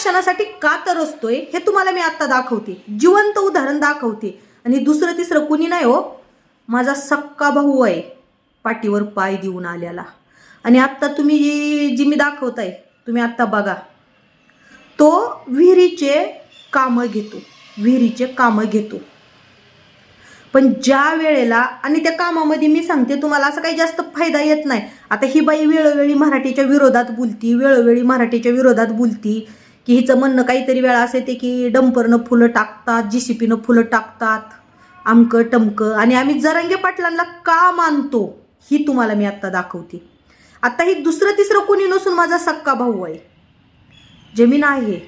क्षणासाठी का तरसतोय हे तुम्हाला मी आता दाखवते. जिवंत उदाहरण दाखवते. आणि दुसरं तिसरं कुणी नाही हो. माझा सक्का भाऊ आहे. पाठीवर पाय देऊन आल्याला आणि आत्ता तुम्ही जी जी मी दाखवताय तुम्ही आत्ता बघा. तो विहिरीचे कामं घेतो. विहिरीचे कामं घेतो. पण ज्या वेळेला आणि त्या कामामध्ये मी सांगते तुम्हाला असं काही जास्त फायदा येत नाही. आता ही बाई वेळोवेळी मराठीच्या विरोधात बोलती वेळोवेळी मराठीच्या विरोधात बोलती. की हिचं म्हणणं काहीतरी वेळा असं येते की डंपरनं फुलं टाकतात जी सी पीनं फुलं टाकतात आमकं टमकं. आणि आम्ही जरंगे पाटलांना का मानतो ही तुम्हाला मी आत्ता दाखवते. आत्ता ही दुसरं तिसरं कोणी नसून माझा सक्का भाऊ आहे. जमीन आहे.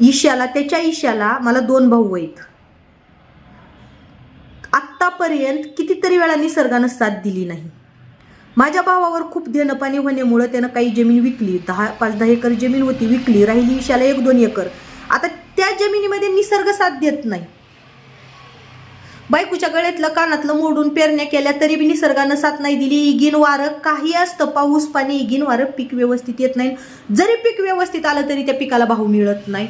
ईशाला त्याच्या ईशाला मला दोन भाऊ आहेत. आत्तापर्यंत कितीतरी वेळा निसर्गानं साथ दिली नाही. माझ्या भावावर खूप देणं पाणी होण्यामुळं त्यानं काही जमीन विकली. दहा पाच दहा एकर जमीन होती विकली. राहिली ईशाला एक दोन एकर. आता त्या जमिनीमध्ये निसर्ग साथ देत नाही. बायकोच्या गळ्यातलं कानातलं मोडून पेरण्या केल्या तरी बी निसर्गानं साथ नाही दिली. इगिन वारं काही असतं. पाऊस पाणी इगिन वारं पीक व्यवस्थित येत नाही. जरी पीक व्यवस्थित आलं तरी त्या पिकाला भाव मिळत नाही.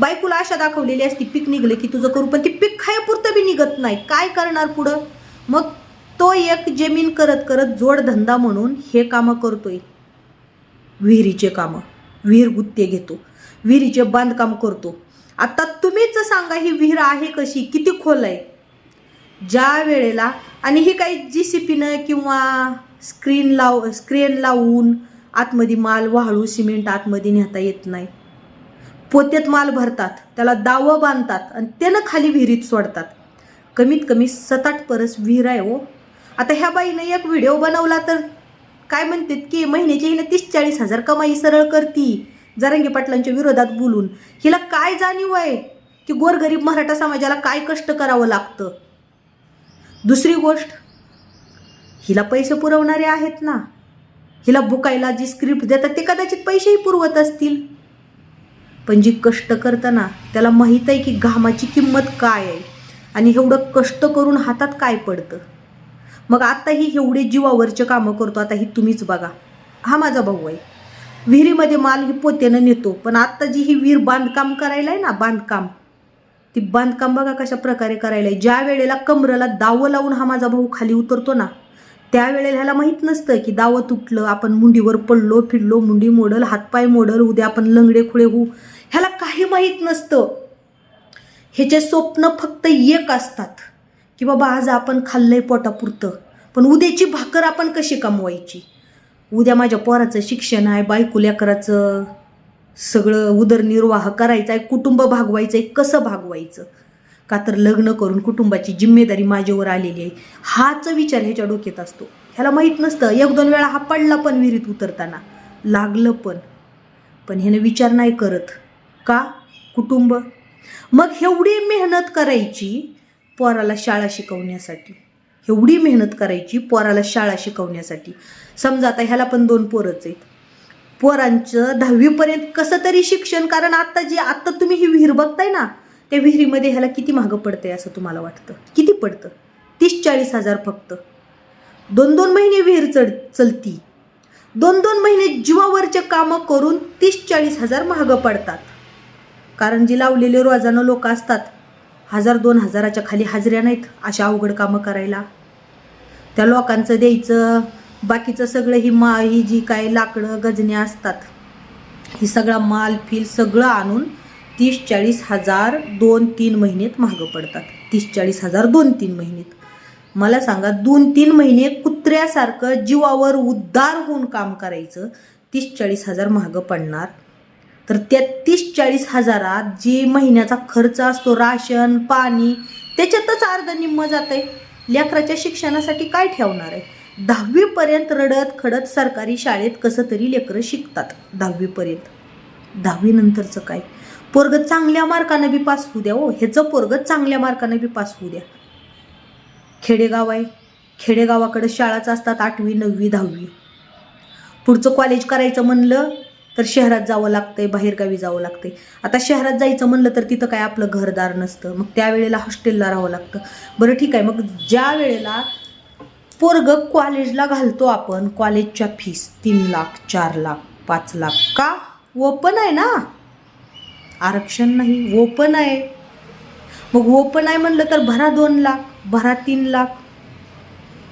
बायकोला आशा दाखवलेली असती पीक निघलं की तुझं करू पण ती पीक खायपुरतं बी निघत नाही. काय करणार पुढं? मग तो एक जमीन करत करत जोडधंदा म्हणून हे कामं करतोय. विहिरीचे कामं. विहीर गुत्ते घेतो. विहिरीचे बांधकाम करतो. आता तुम्हीच सांगा ही विहीर आहे कशी? किती खोल आहे? ज्या वेळेला आणि ही काही जी सी पीनं किंवा स्क्रीन लाव स्क्रीन लावून आतमध्ये माल वाळू सिमेंट आतमध्ये नेता येत नाही. पोत्यात माल भरतात. त्याला दावं बांधतात आणि त्यानं खाली विहिरीत सोडतात. कमीत कमी सात आठ परस विहीर आहे हो. आता ह्या बाईनं एक व्हिडिओ बनवला तर काय म्हणतात की महिन्याची हिनं तीस चाळीस हजार कमाई सरळ करती जरांगी पाटलांच्या विरोधात बोलून. हिला काय जाणीव आहे की गोरगरीब मराठा समाजाला काय कष्ट करावं लागतं? दुसरी गोष्ट हिला पैसे पुरवणारे आहेत ना? हिला बुकायला जी स्क्रिप्ट देतात ते कदाचित पैसेही पुरवत असतील. पण जी कष्ट करताना त्याला माहीत आहे की घामाची किंमत काय आहे आणि एवढं कष्ट करून हातात काय पडतं? मग आत्ता ही एवढे जीवावरचे कामं करतो आता ही तुम्हीच बघा. हा माझा भाऊ आहे. विहिरीमध्ये माल ही पोत्यानं नेतो पण आत्ता जी ही विहीर बांधकाम करायला आहे ना बांधकाम ती बांधकाम बघा कशा प्रकारे करायला आहे ज्या वेळेला कमरेला दावं लावून हा माझा भाऊ खाली उतरतो ना त्यावेळेला ह्याला माहीत नसतं की दावं तुटलं आपण मुंडीवर पडलो फिरलो मुंडी मोडल हातपाय मोडल उद्या आपण लंगडे खुळे होऊ. ह्याला काही माहीत नसतं. ह्याचे स्वप्न फक्त एक असतात. की बाबा आज आपण खाल्लंय पोटापुरतं पण उद्याची भाकर आपण कशी कमवायची? उद्या माझ्या पोराचं शिक्षण आहे बायको लेकराचं सगळं उदरनिर्वाह करायचा आहे कुटुंब भागवायचं आहे कसं भागवायचं? का तर लग्न करून कुटुंबाची जिम्मेदारी माझ्यावर आलेली आहे. हाच विचार ह्याच्या डोक्यात असतो. ह्याला माहीत नसतं एक दोन वेळा हा पडला पण विहिरीत उतरताना. लागलं पण. पण ह्यानं विचार नाही करत. का? कुटुंब. मग एवढी मेहनत करायची पोराला शाळा शिकवण्यासाठी. एवढी मेहनत करायची पोराला शाळा शिकवण्यासाठी. समजा आता ह्याला पण दोन पोरच आहेत. पोरांचं दहावीपर्यंत कसं तरी शिक्षण कारण आत्ता जे आत्ता तुम्ही ही विहीर बघताय ना त्या विहिरीमध्ये ह्याला किती महागं पडतंय असं तुम्हाला वाटतं? किती पडतं? तीस चाळीस हजार फक्त. दोन दोन महिने विहीर चढ चलती. दोन दोन महिने जीवावरचे कामं करून तीस चाळीस हजार महागं पडतात. कारण जी लावलेले रोजानं लोक असतात हजार दोन हजाराच्या खाली हाजऱ्या नाहीत अशा अवघड कामं करायला. त्या लोकांचं द्यायचं बाकीचं सगळं ही मा ही जी काय लाकडं गजण्या असतात ही सगळा माल फिल सगळं आणून तीस चाळीस हजार दोन तीन महिन्यात महागं पडतात. तीस चाळीस हजार दोन तीन महिन्यात मला सांगा दोन तीन महिने कुत्र्यासारखं जीवावर उद्धार होऊन काम करायचं तीस चाळीस हजार महागं पडणार? तर त्या तीस चाळीस हजारात जी महिन्याचा खर्च असतो राशन पाणी त्याच्यातच अर्ध निम्म जात आहे लेकराच्या शिक्षणासाठी काय ठेवणार आहे? दहावीपर्यंत रडत खडत सरकारी शाळेत कसं तरी लेकरं शिकतात दहावीपर्यंत. दहावीनंतरचं काय? पोरग चांगल्या मार्कानं बी पास होऊ द्या हो. ह्याचं पोरग चांगल्या मार्कानं बी पास होऊ द्या. खेडेगाव आहे. खेडेगावाकडे शाळाच असतात आठवी नववी दहावी. पुढचं कॉलेज करायचं म्हणलं तर शहरात जावं लागतंय बाहेरगावी जावं लागतंय. आता शहरात जायचं म्हणलं तर तिथं काय आपलं घरदार नसतं. मग त्यावेळेला हॉस्टेलला राहावं लागतं. बरं ठीक आहे मग ज्या वेळेला पोरग कॉलेजला घालतो आपण कॉलेजच्या फीस तीन लाख चार लाख पाच लाख का? ओपन आहे ना? आरक्षण नाही ओपन आहे. मग ओपन आहे म्हणलं तर भरा दोन लाख भरा तीन लाख.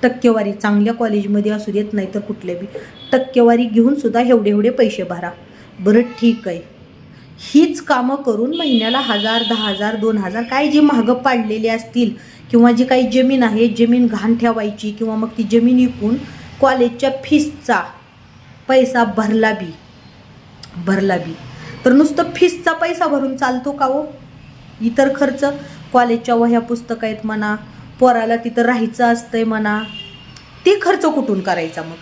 टक्केवारी चांगल्या कॉलेजमध्ये असू देत नाही तर कुठल्या बी टक्केवारी घेऊन सुद्धा एवढे एवढे पैसे भरा. बरं ठीक आहे. हीच कामं करून महिन्याला हजार दहा हजार दोन हजार काय जी महागं पाडलेली असतील किंवा जी काही जमीन आहे जमीन घाण ठेवायची किंवा मग ती जमीन विकून कॉलेजच्या फीसचा पैसा भरला बी भरला बी. तर नुसतं फीसचा पैसा भरून चालतो का हो? इतर खर्च? कॉलेजच्या वह्या पुस्तक आहेत म्हणा पोराला तिथं राहायचं असतंय म्हणा. ते खर्च कुठून करायचा मग?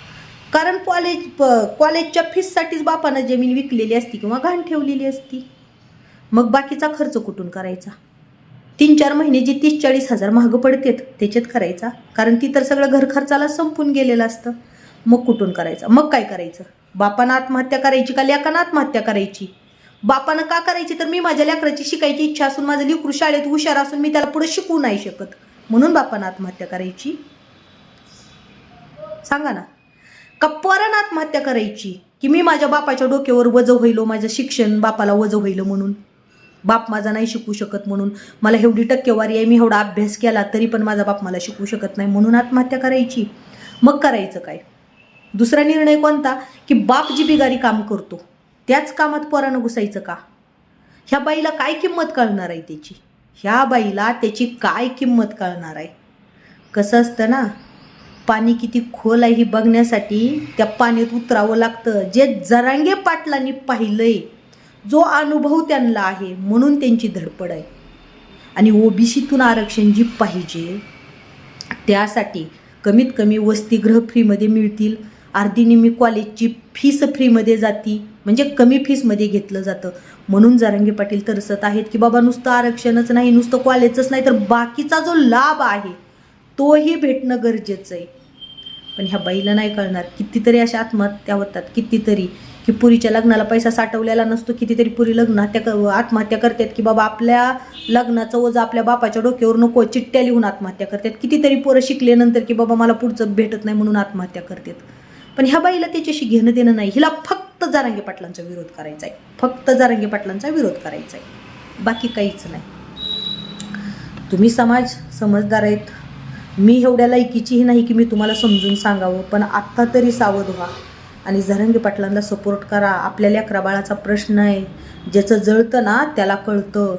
कारण कॉलेज प- कॉलेजच्या फीससाठीच बापानं जमीन विकलेली असती किंवा घाण ठेवलेली असती. मग बाकीचा खर्च कुठून करायचा? तीन चार महिने जे तीस चाळीस हजार महागं पडतेत त्याच्यात करायचा? कारण ती तर सगळं घर खर्चाला संपून गेलेलं असतं. मग कुठून करायचं? मग काय करायचं? बापानं आत्महत्या करायची का लेकानं आत्महत्या करायची? बापानं का करायची? तर मी माझ्या लेकराची शिकायची इच्छा असून माझं लिकरू शाळेत हुशार असून मी त्याला पुढे शिकवू नाही शकत. म्हणून बापानं आत्महत्या करायची? सांगा ना. का पोरानं आत्महत्या करायची की मी माझ्या बापाच्या डोक्यावर वज होईलो माझं शिक्षण बापाला वज होईल म्हणून? बाप माझा नाही शिकू शकत म्हणून. मला एवढी टक्केवारी आहे मी एवढा अभ्यास केला तरी पण माझा बाप मला शिकू शकत नाही म्हणून आत्महत्या करायची. मग करायचं काय? दुसरा निर्णय कोणता? की बाप जी बिगारी काम करतो त्याच कामात पोरानं घुसायचं का? ह्या बाईला काय किंमत कळणार आहे त्याची? ह्या बाईला त्याची काय किंमत कळणार आहे? कसं असतं ना पाणी किती खोल आहे हे बघण्यासाठी त्या पाण्यात उतरावं लागतं. जे जरांगे पाटलांनी पाहिलंय जो अनुभव त्यांना आहे म्हणून त्यांची धडपड आहे. आणि ओबीसीतून आरक्षण जी पाहिजे त्यासाठी कमीत कमी वसतिगृह फ्रीमध्ये मिळतील. अर्धी कॉलेजची फीस फ्रीमध्ये जाती. म्हणजे कमी फीसमध्ये घेतलं जातं. म्हणून जारंगे पाटील तरसत आहेत की बाबा नुसतं आरक्षणच नाही नुसतं कॉलेजच नाही तर बाकीचा जो लाभ आहे तोही भेटणं गरजेचं आहे. पण ह्या बाईला नाही कळणार. कितीतरी अशा आत्महत्या होतात. कितीतरी की पुरीच्या लग्नाला पैसा साठवलेला नसतो. कितीतरी पुरी लग्न हत्या क- आत्महत्या करतात की बाबा आपल्या लग्नाचं ओझं आपल्या बापाच्या डोक्यावर नको चिट्ट्या लिहून आत्महत्या करतात. कितीतरी पोरं शिकल्यानंतर की बाबा मला पुढचं भेटत नाही म्हणून आत्महत्या करतात. पण ह्या बाईला त्याच्याशी घेणं देणं नाही. हिला फक्त जारांगे पाटलांचा विरोध करायचा आहे फक्त जारांगे पाटलांचा विरोध करायचा आहे बाकी काहीच नाही. तुम्ही समाज समजदार आहेत. मी एवढ्या लायकीचीही नाही की मी तुम्हाला समजून सांगावं पण आत्ता तरी सावध व्हा आणि झरंगे पाटलांना सपोर्ट करा. आपल्या क्रबाळाचा प्रश्न आहे. ज्याचं जळतं ना त्याला कळतं.